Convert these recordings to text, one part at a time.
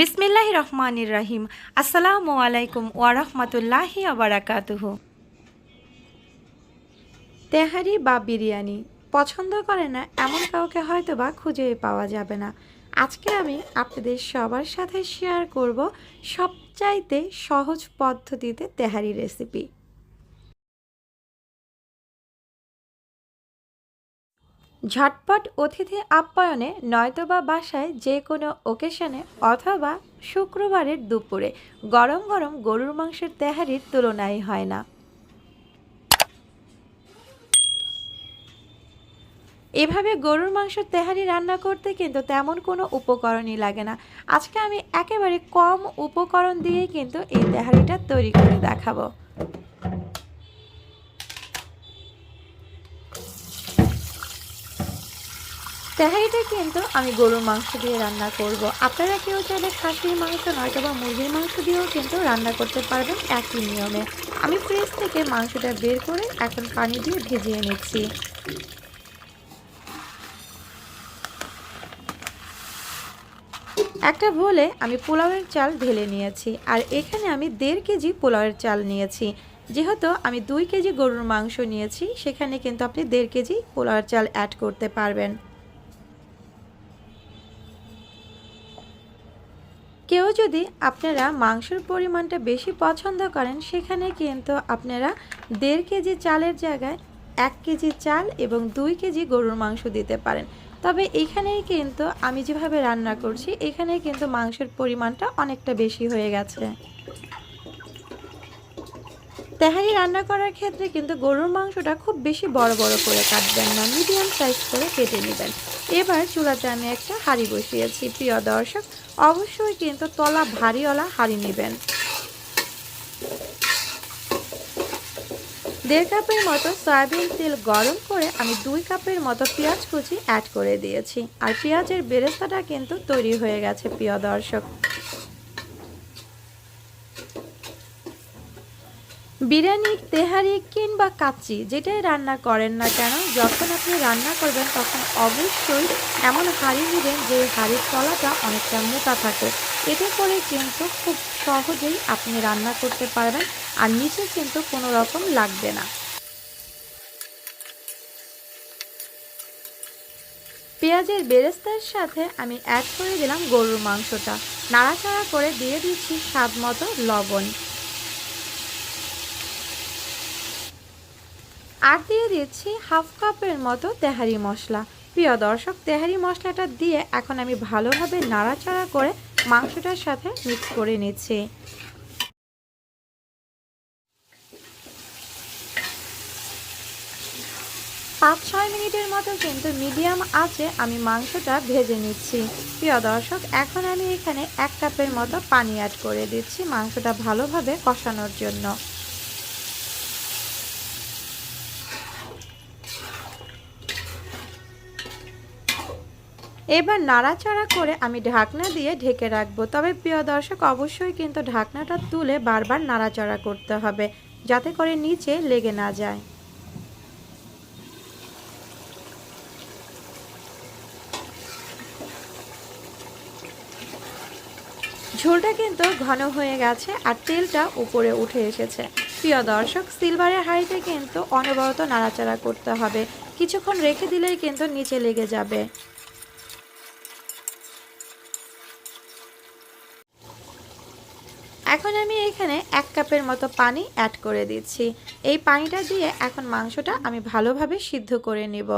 বিসমিল্লাহ রহমানির রাহিম আসসালামু আলাইকুম ওয়ারহমতুল্লাহি আবরাকাতুহ তেহারি বা বিরিয়ানি পছন্দ করে না, এমন কাউকে হয়তো বা খুঁজে পাওয়া যাবে না। আজকে আমি আপনাদের সবার সাথে শেয়ার করব সবচাইতে সহজ পদ্ধতিতে তেহারি রেসিপি ঝটপট অতিথি আপ্যায়নে নয়তোবা বাসায় যে কোনো ওকেশনে অথবা শুক্রবারের দুপুরে গরম গরম গরুর মাংসের তেহারির তুলনাই হয় না। এভাবে গরুর মাংসের তেহারি রান্না করতে কিন্তু তেমন কোনো উপকরণই লাগে না। আজকে আমি একেবারে কম উপকরণ দিয়েই কিন্তু এই তেহারিটা তৈরি করে দেখাবো। তেহারিটা কিন্তু আমি গরুর মাংস দিয়ে রান্না করব। আপনারা কেউ চাইলে খাসির মাংস নয়তো বা মুরগির মাংস দিয়েও কিন্তু রান্না করতে পারবেন একই নিয়মে। আমি ফ্রিজ থেকে মাংসটা বের করে এখন পানি দিয়ে ভিজিয়ে নিচ্ছি। একটা বলে আমি পোলাওয়ের চাল ঢেলে নিয়েছি আর এখানে আমি দেড় কেজি পোলাওয়ের চাল নিয়েছি। যেহেতু আমি দুই কেজি গরুর মাংস নিয়েছি, সেখানে কিন্তু আপনি দেড় কেজি পোলাওয়ের চাল অ্যাড করতে পারবেন। কেউ যদি আপনারা মাংসের পরিমাণটা বেশি পছন্দ করেন, সেখানে কিন্তু আপনারা দেড় কেজি চালের জায়গায় এক কেজি চাল এবং দুই কেজি গরুর মাংস দিতে পারেন। তবে এখানেই কিন্তু আমি যেভাবে রান্না করছি, এখানেই কিন্তু মাংসের পরিমাণটা অনেকটা বেশি হয়ে গেছে। তেহারি রান্না করার ক্ষেত্রে কিন্তু গরুর মাংসটা খুব বেশি বড় বড় করে কাটবেন না মিডিয়াম সাইজ করে কেটে নেবেন। এবার চুলাতে আমি একটা হাঁড়ি বসিয়েছি। প্রিয় দর্শক, অবশ্যই কিন্তু তলা ভারীওয়ালা হাঁড়ি নেবেন। দেড় কাপের মতো সয়াবিন তেল গরম করে আমি দুই কাপের মতো পেঁয়াজ কুচি অ্যাড করে দিয়েছি। আর পেঁয়াজের বেরেস্তাটা কিন্তু তৈরি হয়ে গেছে, প্রিয় দর্শক। বিরিয়ানি, তেহারি কিংবা কাচ্চি যেটাই রান্না করেন না কেন, যখন আপনি রান্না করবেন তখন অবশ্যই এমন হাঁড়ি নেবেন যে হাঁড়ির তলাটা অনেকটা মোটা থাকে। এতে করে কিন্তু খুব সহজেই আপনি রান্না করতে পারবেন আর নিচে কিন্তু কোনো রকম লাগবে না। পেঁয়াজের বেরেস্তার সাথে আমি অ্যাড করে দিলাম গরুর মাংসটা। নাড়াচাড়া করে দিয়ে দিচ্ছি স্বাদ মতো লবণ। আর দিয়ে দিচ্ছি হাফ কাপের মতো তেহারি মশলা। প্রিয় দর্শক, তেহারি মশলাটা দিয়ে এখন আমি ভালোভাবে নাড়াচাড়া করে মাংসটার সাথে মিক্স করে নিচ্ছি। পাঁচ ছয় মিনিটের মতো কিন্তু মিডিয়াম আছে আমি মাংসটা ভেজে নিচ্ছি। প্রিয় দর্শক, এখন আমি এখানে এক কাপের মতো পানি অ্যাড করে দিচ্ছি মাংসটা ভালোভাবে কষানোর জন্য। এবার নাড়াচাড়া করে আমি ঢাকনা দিয়ে ঢেকে রাখব। তবে প্রিয় দর্শক, অবশ্যই কিন্তু ঢাকনাটা তুলে বারবার নাড়াচাড়া করতে হবে, যাতে করে নিচে লেগে না যায়। ঝোলটা কিন্তু ঘন হয়ে গেছে আর তেলটা উপরে উঠে এসেছে। প্রিয় দর্শক, সিলভারের হাঁড়িতে কিন্তু অনবরত নাড়াচাড়া করতে হবে। কিছুক্ষণ রেখে দিলেই কিন্তু নিচে লেগে যাবে এখন আমি এখানে এক কাপের মতো পানি অ্যাড করে দিচ্ছি। এই পানিটা দিয়ে এখন মাংসটা আমি ভালোভাবে সিদ্ধ করে নেব।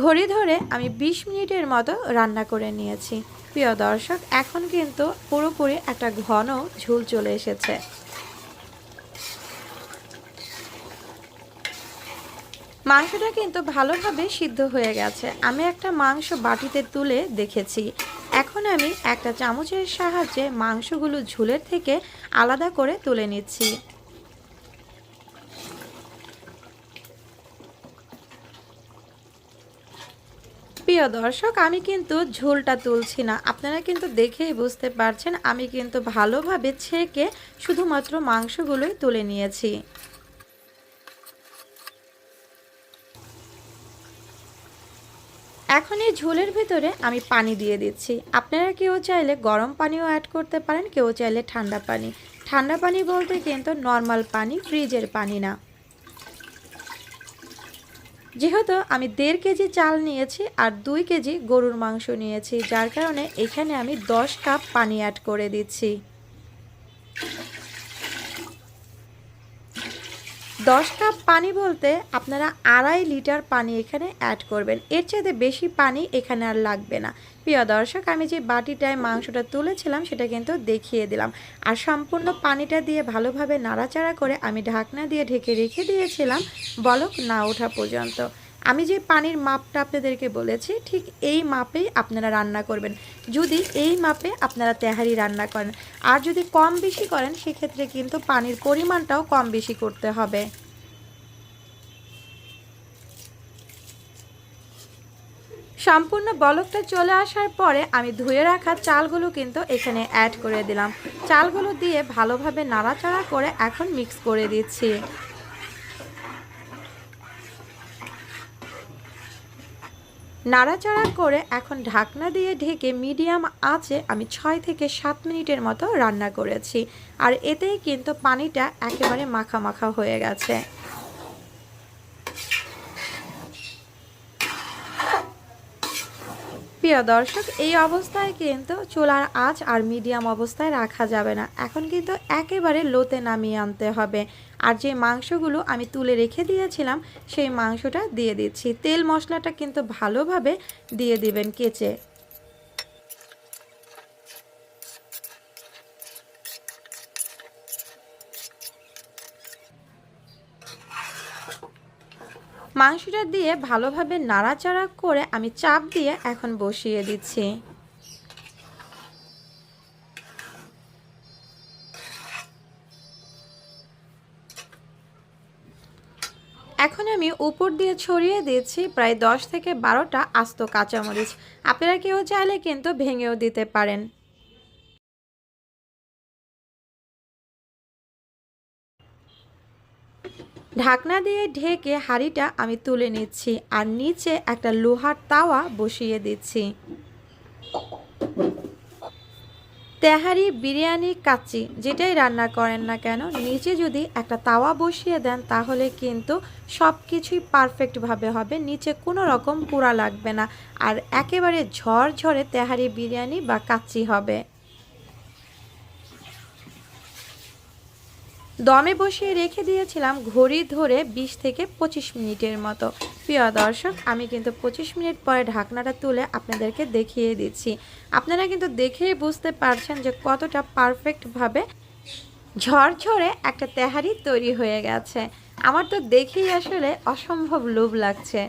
ঘড়ি ধরে আমি ২০ মিনিটের মতো রান্না করে নিয়েছি। প্রিয় দর্শক, এখন কিন্তু পুরোপুরি একটা ঘন ঝুল চলে এসেছে। মাংসটা কিন্তু ভালোভাবে সিদ্ধ হয়ে গেছে। আমি একটা মাংস বাটিতে তুলে দেখেছি। এখন আমি একটা চামচের সাহায্যে মাংসগুলো ঝুলের থেকে আলাদা করে তুলে নিচ্ছি। প্রিয় দর্শক, আমি কিন্তু ঝোলটা তুলছি না। আপনারা কিন্তু দেখেই বুঝতে পারছেন, আমি কিন্তু ভালোভাবে ছেঁকে শুধুমাত্র মাংসগুলোই তুলে নিয়েছি। এখন এই ঝোলের ভিতরে আমি পানি দিয়ে দিচ্ছি। আপনারা কেউ চাইলে গরম পানিও অ্যাড করতে পারেন, কেউ চাইলে ঠান্ডা পানি। ঠান্ডা পানি বলতে কিন্তু নর্মাল পানি ফ্রিজের পানি না। যেহেতু আমি দেড় কেজি চাল নিয়েছি আর দুই কেজি গরুর মাংস নিয়েছি, যার কারণে এখানে আমি দশ কাপ পানি অ্যাড করে দিচ্ছি। দশ কাপ পানি বলতে আপনারা আড়াই লিটার পানি এখানে অ্যাড করবেন। এর চাইতে বেশি পানি এখানে আর লাগবে না। প্রিয় দর্শক, আমি যে বাটিটায় মাংসটা তুলেছিলাম, সেটা কিন্তু দেখিয়ে দিলাম। আর সম্পূর্ণ পানিটা দিয়ে ভালোভাবে নাড়াচাড়া করে আমি ঢাকনা দিয়ে ঢেকে রেখে দিয়েছিলাম। বলক না ওঠা পর্যন্ত। আমি যে পানির মাপটা আপনাদেরকে বলেছি, ঠিক এই মাপেই আপনারা রান্না করবেন। যদি এই মাপে আপনারা তেহারি রান্না করেন, আর যদি কম বেশি করেন, সেক্ষেত্রে কিন্তু পানির পরিমাণটাও কম বেশি করতে হবে। সম্পূর্ণ বলকটা চলে আসার পরে আমি ধুয়ে রাখা চালগুলো কিন্তু এখানে অ্যাড করে দিলাম। চালগুলো দিয়ে ভালোভাবে নাড়াচাড়া করে এখন মিক্স করে দিচ্ছি। নাড়াচাড়া করে এখন ঢাকনা দিয়ে ঢেকে মিডিয়াম আঁচে আমি ছয় থেকে সাত মিনিটের মতো রান্না করেছি। আর এতেই কিন্তু পানিটা একেবারে মাখা মাখা হয়ে গেছে। প্রিয় দর্শক, এই অবস্থায় কিন্তু চুলার আঁচ আর মিডিয়াম অবস্থায় রাখা যাবে না। এখন কিন্তু একেবারে লোতে নামিয়ে আনতে হবে। আর যে মাংসগুলো আমি তুলে রেখে দিয়েছিলাম, সেই মাংসটা দিয়ে দিচ্ছি। তেল মশলাটা কিন্তু ভালোভাবে দিয়ে দিবেন কেচে। মাংসটা দিয়ে ভালোভাবে নাড়াচাড়া করে আমি চাপ দিয়ে এখন বসিয়ে দিচ্ছি। এখন আমি উপর দিয়ে ছড়িয়ে দিচ্ছি প্রায় দশ থেকে বারোটা আস্ত কাঁচামরিচ। আপনারা কেউ চাইলে কিন্তু ভেঙেও দিতে পারেন। ঢাকনা দিয়ে ঢেকে হাঁড়িটা আমি তুলে নিচ্ছি আর নিচে একটা লোহার তাওয়া বসিয়ে দিচ্ছি। তেহারি বিরিয়ানি কাচ্চি, যেটাই রান্না করেন না কেন, নিচে যদি একটা তাওয়া বসিয়ে দেন তাহলে কিন্তু সব কিছুই পারফেক্টভাবে হবে, নিচে কোনো রকম পোড়া লাগবে না। আর একেবারে ঝরঝরে তেহারি বিরিয়ানি বা কাচ্চি হবে। দমে বসিয়ে রেখে দিয়েছিলাম ঘড়ি ধরে ২০ থেকে পঁচিশ মিনিটের মতো। প্রিয় দর্শক, আমি কিন্তু পঁচিশ মিনিট পরে ঢাকনাটা তুলে আপনাদেরকে দেখিয়ে দিচ্ছি। আপনারা কিন্তু দেখেই বুঝতে পারছেন যে কতটা পারফেক্টভাবে ঝরঝরে একটা তেহারি তৈরি হয়ে গেছে। আমার তো দেখেই আসলে অসম্ভব লোভ লাগছে।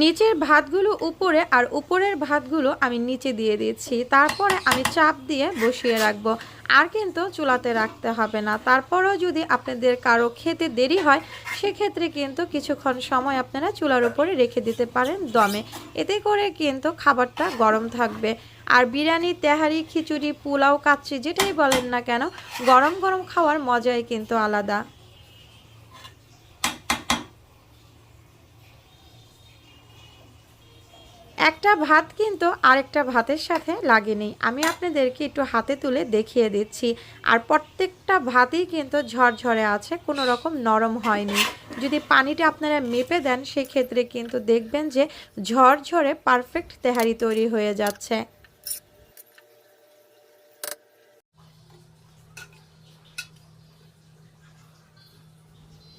নিচের ভাতগুলো উপরে আর উপরের ভাতগুলো আমি নিচে দিয়ে দিচ্ছি। তারপরে আমি চাপ দিয়ে বসিয়ে রাখব। আর কিন্তু চুলাতে রাখতে হবে না। তারপরেও যদি আপনাদের কারও খেতে দেরি হয়, সেক্ষেত্রে কিন্তু কিছুক্ষণ সময় আপনারা চুলার উপরে রেখে দিতে পারেন দমে। এতে করে কিন্তু খাবারটা গরম থাকবে। আর বিরিয়ানি, তেহারি, খিচুড়ি, পোলাও, কাচ্চি যেটাই বলেন না কেন, গরম গরম খাওয়ার মজাই কিন্তু আলাদা। একটা ভাত কিন্তু আরেকটা ভাতের সাথে লাগেনি। আমি আপনাদেরকে একটু হাতে তুলে দেখিয়ে দিচ্ছি। আর প্রত্যেকটা ভাতই কিন্তু ঝরঝরে আছে, কোনো রকম নরম হয়নি। যদি পানিটা আপনারা মেপে দেন, সেক্ষেত্রে কিন্তু দেখবেন যে ঝরঝরে পারফেক্ট তেহারি তৈরি হয়ে যাচ্ছে।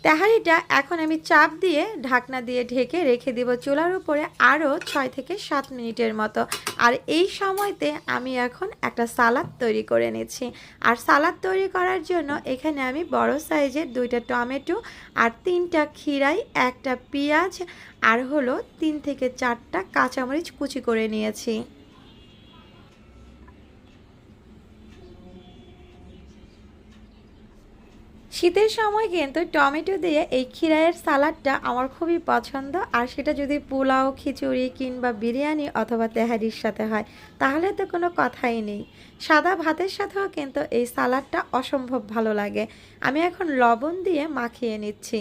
তেহারিটা এখন আমি চাপ দিয়ে ঢাকনা দিয়ে ঢেকে রেখে দিব চুলার উপরে আরও ছয় থেকে সাত মিনিটের মতো। আর এই সময়তে আমি এখন একটা সালাদ তৈরি করে নিচ্ছি। আর সালাদ তৈরি করার জন্য এখানে আমি বড় সাইজের দুইটা টমেটো আর তিনটা খিরাই একটা পেঁয়াজ আর হলো তিন থেকে চারটা কাঁচামরিচ কুচি করে নিয়েছি। শীতের সময় কিন্তু টমেটো দিয়ে এই ক্ষীরায়ের সালাডটা আমার খুবই পছন্দ। আর সেটা যদি পোলাও, খিচুড়ি কিংবা বিরিয়ানি অথবা তেহারির সাথে হয়, তাহলে তো কোনো কথাই নেই। সাদা ভাতের সাথেও কিন্তু এই সালাডটা অসম্ভব ভালো লাগে। আমি এখন লবণ দিয়ে মাখিয়ে নিচ্ছি।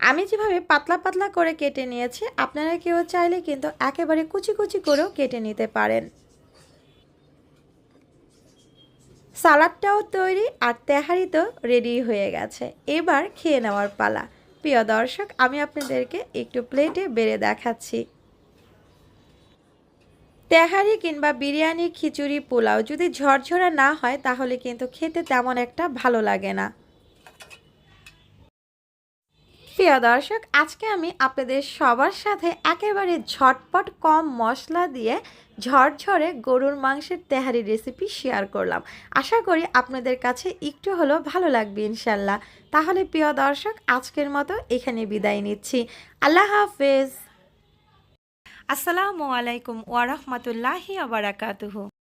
আমি যেভাবে পাতলা পাতলা করে কেটে নিয়েছি, আপনারা কেউ চাইলে কিন্তু একেবারে কুচি কুচি করেও কেটে নিতে পারেন। সালাদটাও তৈরি আর তেহারি তো রেডি হয়ে গেছে। এবার খেয়ে নেওয়ার পালা। প্রিয় দর্শক, আমি আপনাদেরকে একটু প্লেটে বেড়ে দেখাচ্ছি। তেহারি কিংবা বিরিয়ানি খিচুড়ি, পোলাও যদি ঝরঝরা না হয়, তাহলে কিন্তু খেতে তেমন একটা ভালো লাগে না। প্রিয় দর্শক, আজকে আমি আপনাদের সবার সাথে একেবারে ঝটপট কম মশলা দিয়ে ঝরঝরে গরুর মাংসের তেহারি রেসিপি শেয়ার করলাম। আশা করি আপনাদের কাছে একটু হলেও ভালো লাগবে ইনশাল্লাহ। তাহলে প্রিয় দর্শক, আজকের মতো এখানে বিদায় নিচ্ছি। আল্লাহ হাফেজ। আসসালামু আলাইকুম ওয়ারহমতুল্লাহি আবরাকাতুহু